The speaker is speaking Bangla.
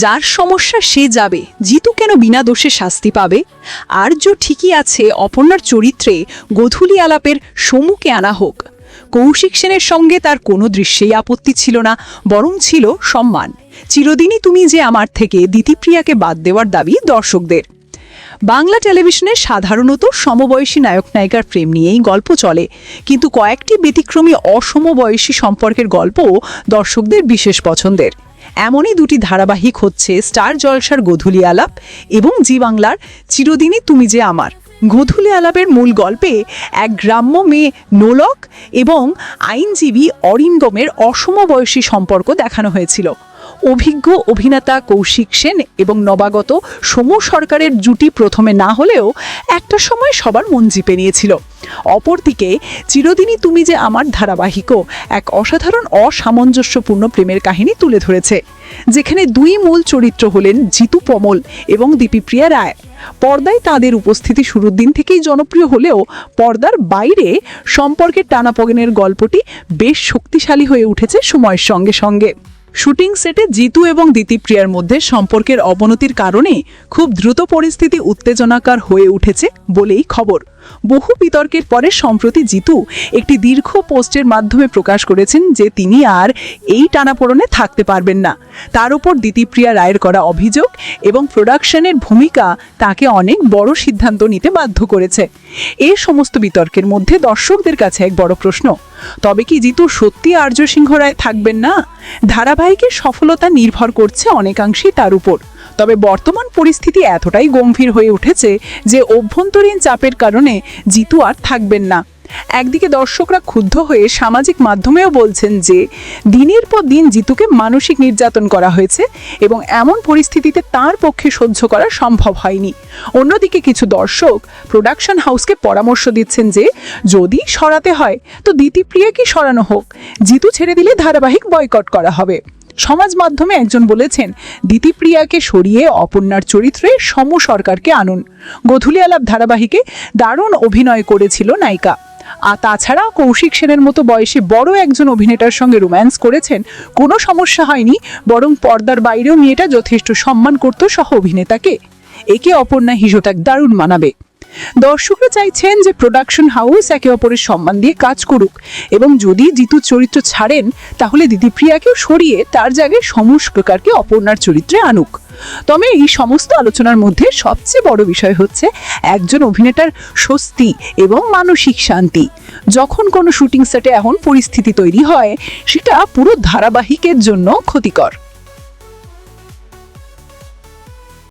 যার সমস্যা সে যাবে, জিতু কেন বিনা দোষে শাস্তি পাবে? আর্য ঠিকই আছে, অপর্ণার চরিত্রে গধুলি আলাপের সমুকে আনা হোক। কৌশিক সেনের সঙ্গে তার কোনো দৃশ্যেই আপত্তি ছিল না, বরং ছিল সম্মান। চিরদিনই তুমি যে আমার থেকে দিতিপ্রিয়াকে বাদ দেওয়ার দাবি দর্শকদের। বাংলা টেলিভিশনে সাধারণত সমবয়সী নায়ক নায়িকার প্রেম নিয়েই গল্প চলে, কিন্তু কয়েকটি ব্যতিক্রমী অসমবয়সী সম্পর্কের গল্পও দর্শকদের বিশেষ পছন্দের। এমনই দুটি ধারাবাহিক হচ্ছে স্টার জলসার গধুলি আলাপ এবং জি বাংলার চিরদিনই তুমি যে আমার। গধুলি আলাপের মূল গল্পে এক গ্রাম্য মেয়ে নোলক এবং আইনজীবী অরিন্দমের অসমবয়সী সম্পর্ক দেখানো হয়েছিল। অভিজ্ঞ অভিনেতা কৌশিক সেন এবং নবাগত সমু সরকারের জুটি প্রথমে না হলেও একটা সময় সবার মন জিপে নিয়েছিল। অপরদিকে, চিরদিনই তুমি যে আমার ধারাবাহিকও এক অসাধারণ অসামঞ্জস্যপূর্ণ প্রেমের কাহিনী তুলে ধরেছে, যেখানে দুই মূল চরিত্র হলেন জিতু পমল এবং দীপিপ্রিয়া রায়। পর্দায় তাদের উপস্থিতি শুরুর দিন থেকেই জনপ্রিয় হলেও পর্দার বাইরে সম্পর্কের টানাপগেনের গল্পটি বেশ শক্তিশালী হয়ে উঠেছে সময়ের সঙ্গে সঙ্গে। শুটিং সেটে জিতু এবং দিতিপ্রিয়ার মধ্যে সম্পর্কের অবনতির কারণে খুব দ্রুত পরিস্থিতি উত্তেজনাকার হয়ে উঠেছে বলেই খবর। বহু বিতর্কের পরে সম্প্রতি জিতু একটি দীর্ঘ পোস্টের মাধ্যমে প্রকাশ করেছেন যে তিনি আর এই টানাপোড়নে থাকতে পারবেন না। তার উপর দিতিপ্রিয়া রায়ের করা অভিযোগ এবং প্রোডাকশনের ভূমিকা তাকে অনেক বড় সিদ্ধান্ত নিতে বাধ্য করেছে। এই সমস্ত বিতর্কের মধ্যে দর্শকদের কাছে এক বড় প্রশ্ন তবে কি জিতু সত্যি আর্য সিংহ রায় থাকবেন না? ধারাবাহিকের সফলতা নির্ভর করছে অনেকাংশেই তার উপর। তবে বর্তমান পরিস্থিতি এতটাই গম্ভীর হয়ে উঠেছে যে অভ্যন্তরীণ চাপের কারণে জিতু আর থাকবেন না। একদিকে দর্শকরা ক্ষুব্ধ হয়ে সামাজিক মাধ্যমেও বলছেন যে, দিনের পর দিন জিতুকে মানসিক নির্যাতন করা হয়েছে এবং এমন পরিস্থিতিতে তার পক্ষে সহ্য করা সম্ভব হয়নি। অন্যদিকে কিছু দর্শক প্রোডাকশন হাউসকে পরামর্শ দিচ্ছেন যে, যদি সরাতে হয়, তো দিতিপ্রিয়াকে সরানো হোক? জিতু ছেড়ে দিলে ধারাবাহিক বয়কট করা হবে। সমাজ মাধ্যমে একজন বলেছেন দিতিপ্রিয়াকে সরিয়ে অপর্ণার চরিত্রে সমু সরকারকে আনুন। গধুলি আলাপ ধারাবাহিকে দারুণ অভিনয় করেছিল নায়িকা। আর তাছাড়া কৌশিক সেনের মতো বয়সে বড় একজন অভিনেতার সঙ্গে রোম্যান্স করেছেন, কোনো সমস্যা হয়নি, বরং পর্দার বাইরেও মেয়েটা যথেষ্ট সম্মান করত সহ অভিনেতাকে একে অপর্ণা হিজোটাক দারুণ মানাবে। দর্শকরা চাইছেন যে প্রোডাকশন হাউস একে অপরের সম্মান দিয়ে কাজ করুক এবং যদি জিতু চরিত্র ছাড়েন, তাহলে দিদিপ্রিয়াকেও সরিয়ে তার জায়গায় সমস প্রকারকে অপর্ণার চরিত্রে আনুক। তবে এই সমস্ত আলোচনার মধ্যে সবচেয়ে বড় বিষয় হচ্ছে একজন অভিনেতার স্বস্তি এবং মানসিক শান্তি। যখন কোনো শুটিং সেটে এমন পরিস্থিতি তৈরি হয়, সেটা পুরো ধারাবাহিকের জন্য ক্ষতিকর।